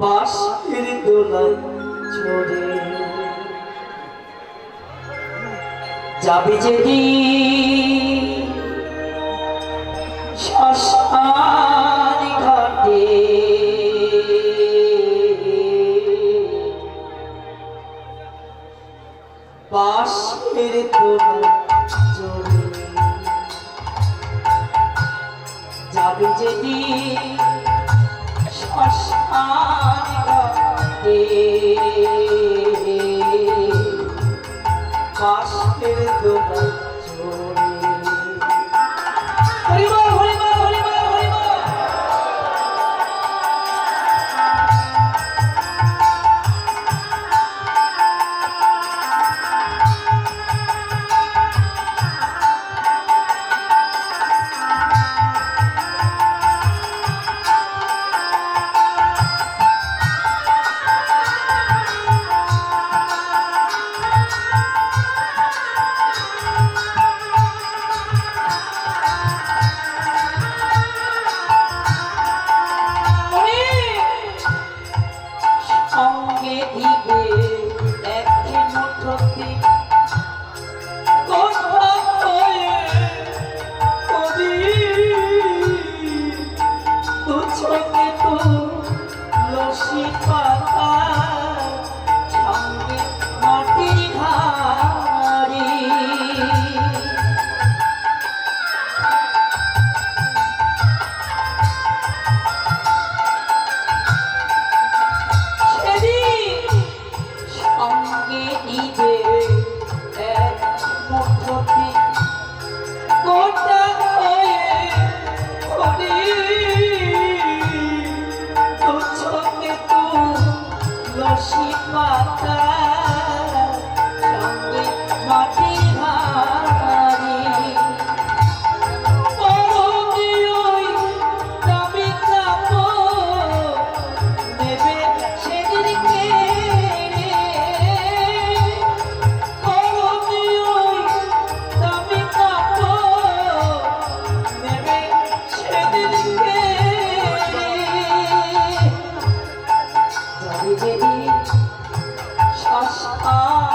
পাশের দোলা ছোড়ে যাবে যেদিন শ্মশান ঘাটে। শ্মশান ঘাটে পাশের দোলা সময় বাসি পাতা